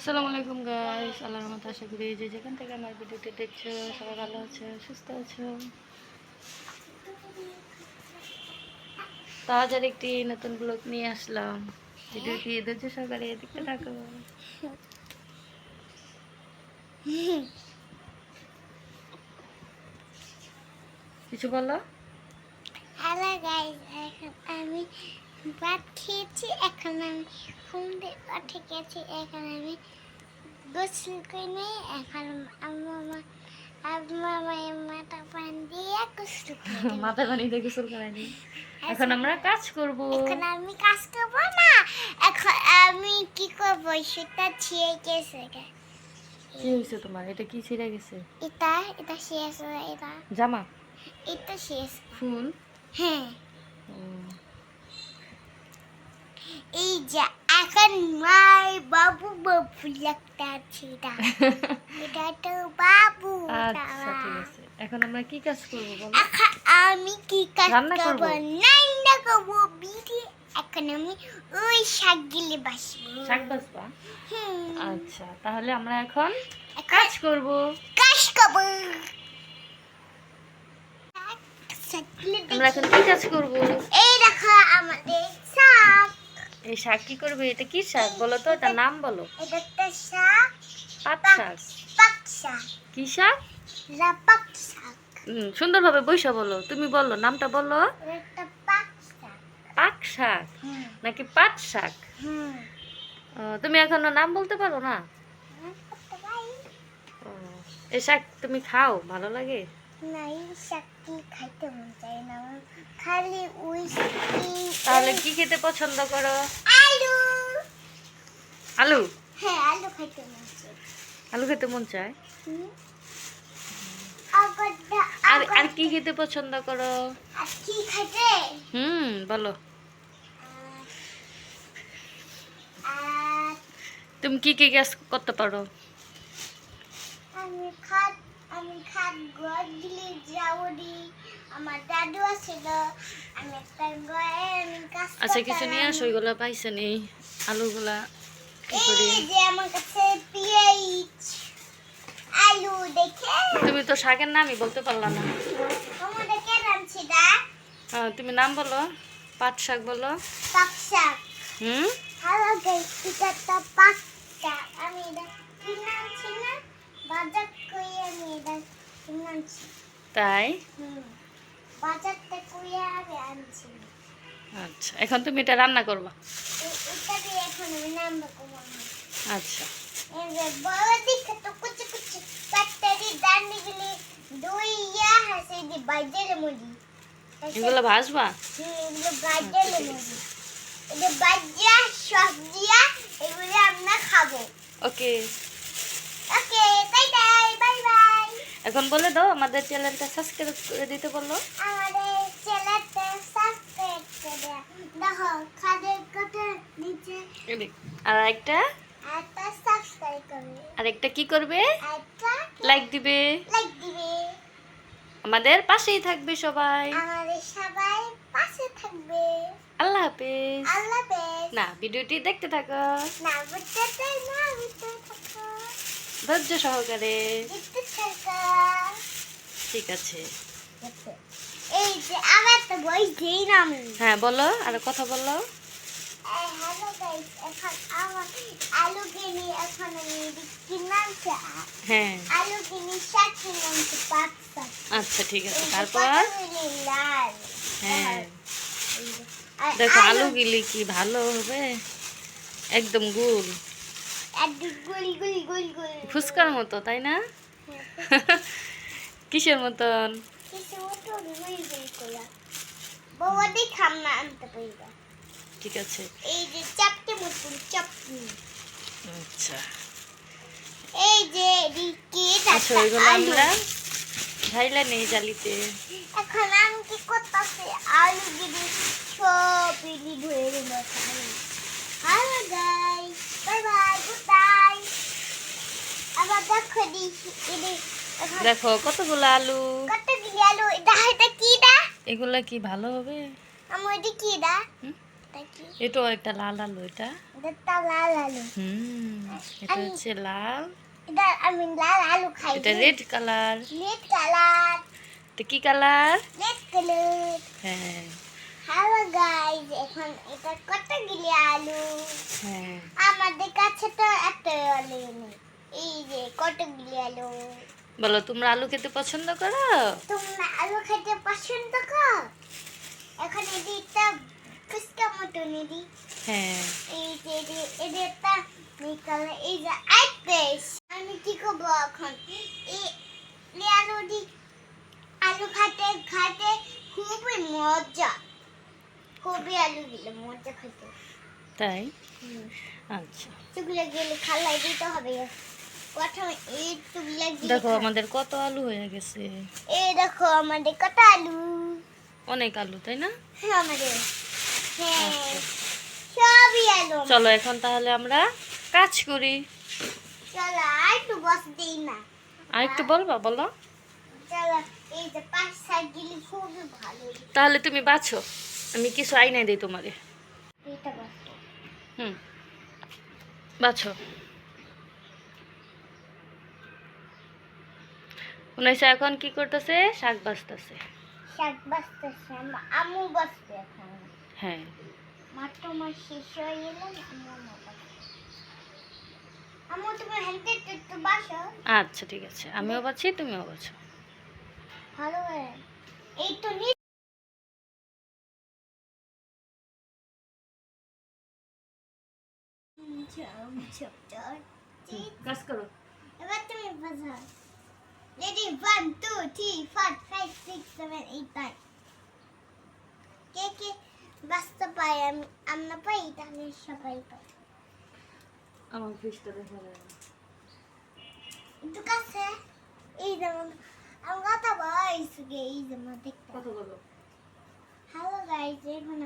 আসসালামু আলাইকুম গাইস আল্লাহর রহমতে আশা করি যে যেখান থেকে আমার ভিডিওটি দেখছ, সবাই ভালো আছো, সুস্থ আছো। তো আজ আর একটি নতুন ব্লগ নিয়ে আসলাম। ভিডিওটি ধৈর্য সহকারে দেখতে থাকো? কিছু বলো? হ্যালো গাইস আমি ভাত খেয়েছি এখন আমি ঘুম উঠে গেছি এখন আমি গোসল করে নেই এখন আম্মা মা মাথা পান দিয়ে গোসল করে দেব। মাথা পানি দিয়ে গোসল করাইনি এখন আমরা কাজ করব। এখন আমি কাজ করব না এখন আমি কি করব? সেটা ছিঁড়ে গেছে। কি হয়েছে তোমার? এটা কি ছিঁড়ে গেছে? এটা এটা শেষ এটা জামা? এটা শেষ। ফুল? হ্যাঁ। এই যে এখন মাই বাবু বাবু লাগতে আছে এটা এটা তো বাবু আচ্ছা ঠিক আছে। এখন আমরা কি কাজ করব বলো? এখন আমি কি কাজ করব? করব? বিড়ি। এখন আমি ওই শাক গিলে বাসবো। শাক হুম, আচ্ছা তাহলে আমরা এখন কাজ করব। কাজ করব। আমরা এখন কি কাজ করব? এই দেখো আমাদের এই শাক কি করবে? এটা কি শাক বলো তো? এটার নাম বলো। এটা শাক পাট শাক। কি শাক? হুম, সুন্দরভাবে বৈশা বলো। তুমি বলো নামটা বলো। এটা পাক শাক। পাক শাক? হুম। নাকি পাট শাক? হুম। তুমি এখনও নাম বলতে পারো না? এই শাক তুমি খাও ভালো লাগে? না এই শাকটি খাইতে মন চায় না খালি ওই তাহলে কি খেতে পছন্দ করো আলু আলু হ্যাঁ আলু খাইতে মন চায় আলু খেতে মন চায়। আর আর কি খেতে পছন্দ করো আর কি খাইতে হুম বলো তুমি কি কি গ্যাস করতে পারো আমি খাট আমি খাট ঘর দিলে যাওয়ারি আমার দাদু আছিল আমি একটা ঘরে আমি কাজ আচ্ছা কিছু নিয়ে। আসো ওইগুলো পাইছে নেই আলুগুলা কি যে আমার কাছে পেঁয়াজ আলু দেখে। তুমি তো শাকের নামই বলতে পারলা না। আমাদের কে রাঁধছি দা হ্যাঁ, তুমি নাম বলো পাট শাক বলো। পাক শাক। হুম? হ্যালো গাইস এটা একটা পাক শাক। আমি এটা কিনে আনছি না তাই? আচ্ছা এখন তুমি এটা রান্না করবা? আচ্ছা। এগুলো ভাজবা? বাজা সবজিয়া এগুলো আমরা খাব। Okay okay bye bye bye bye এখন বলে দাও আমাদের চ্যানেলটা সাবস্ক্রাইব করে দিতে বলল আমাদের চ্যানেলটা সাবস্ক্রাইব করে দাও। খাদের কথা নিচে। আর একটা? একটা সাবস্ক্রাইব করবে। আর একটা কি করবে? একটা লাইক দিবে। লাইক দিবে। আমাদের পাশেই থাকবে সবাই। আমাদের সবাই পাশে থাকবে। আল্লাহ হাফেজ। আল্লাহ হাফেজ। না ভিডিওটি দেখতে থাকো। না বুঝতে না বুঝতে থাকো। ধৈর্য সহকারে। ঠিক আছে। এই যে আমার তো বই যেই নাম। হ্যাঁ বলো আর কথা বলো। হ্যাঁ। আচ্ছা ঠিক আছে তারপর? হ্যাঁ। দেখো আলু গিলি কি ভালো হবে? একদম গুল। ফুচকার মতো তাই না? কিসের মতন? ঠিক আছে। এই যে চাপটে মতন চাপটি আচ্ছা। এই যে রিকি আচ্ছা ওইগুলো আমরা ঢাইলা নেই জালিতে। এখন আমি কি করতেছি? আলু গিরি সব ইডি ধুয়ে দিল hello guys bye bye good bye আবার দেখো কতগুলো আলু? কত দিলি আলু? এটা এটা কি দা? এগুলা কি ভালো হবে? আমার এটা কি দা? এটা একটা লাল আলু এটা? এটা লাল আলু। হুম এটা হচ্ছে লাল। এটা আমি লাল আলু খাই। এটা রেড কালার রেড কালার এটা কি কালার রেড কালার হ্যাঁ। হ্যালো গাইস এখন এটা কতগুলি আলু? হ্যাঁ। আমাদের কাছে তো এত আলু নেই। এই যে কতগুলি আলু? বলো তোমরা আলু খেতে পছন্দ করো? তোমরা আলু খেতে পছন্দ কর? এখন এটি একটা ফুচকা মতো নিদি হ্যাঁ। এই যে নিকালে এই যে এক আমি কি করব এখন? এই এই আলুটি আলু খাতে খাতে খুবই মজা। খুবই আলু দিলে মজা খেতে তাই? আচ্ছা। টুকলে গেলে খালাই দিতে হবে। দেখো আমাদের কত আলু হয়ে গেছে। এই দেখো আমাদের কত আলু। অনেক আলু তাই না? হ্যাঁ আমাদের। হ্যাঁ সবই আলু চলো এখন তাহলে আমরা কাজ করি। চলো আর একটু বস দিই না। আর একটু বলবা বলো। চলো এই যে পাঁচ সাত গিলি খুবই ভালো। তাহলে তুমি বাছো আমি কিছু আইনাই দিই তোমারে। এটা বস। হুম। বাছো উনাইসা এখন কি করতেছে? শাক বাজতেছে। শাক বাঁচতেছে আমু এখন। হ্যাঁ। মাত্র আমার শেষ হয়ে গেল আমু আমু তুমি হেলতে একটু বাসো। আচ্ছা ঠিক আছে। আমিও বাছি তুমিও বাছো ভালো এই তো নি কাজ করো। এবার তুমি বাজাও। Ready one two three four five six seven eight nine কে কে বাঁচতে পাই আমি আমরা পাই তাহলে সবাই পাই আমার ফিসটা দেখা যায় না। একটু কাছে এই যেমন আমার কথা বয়স এই যেমন দেখতে কত বলো হ্যালো গাইজ এখন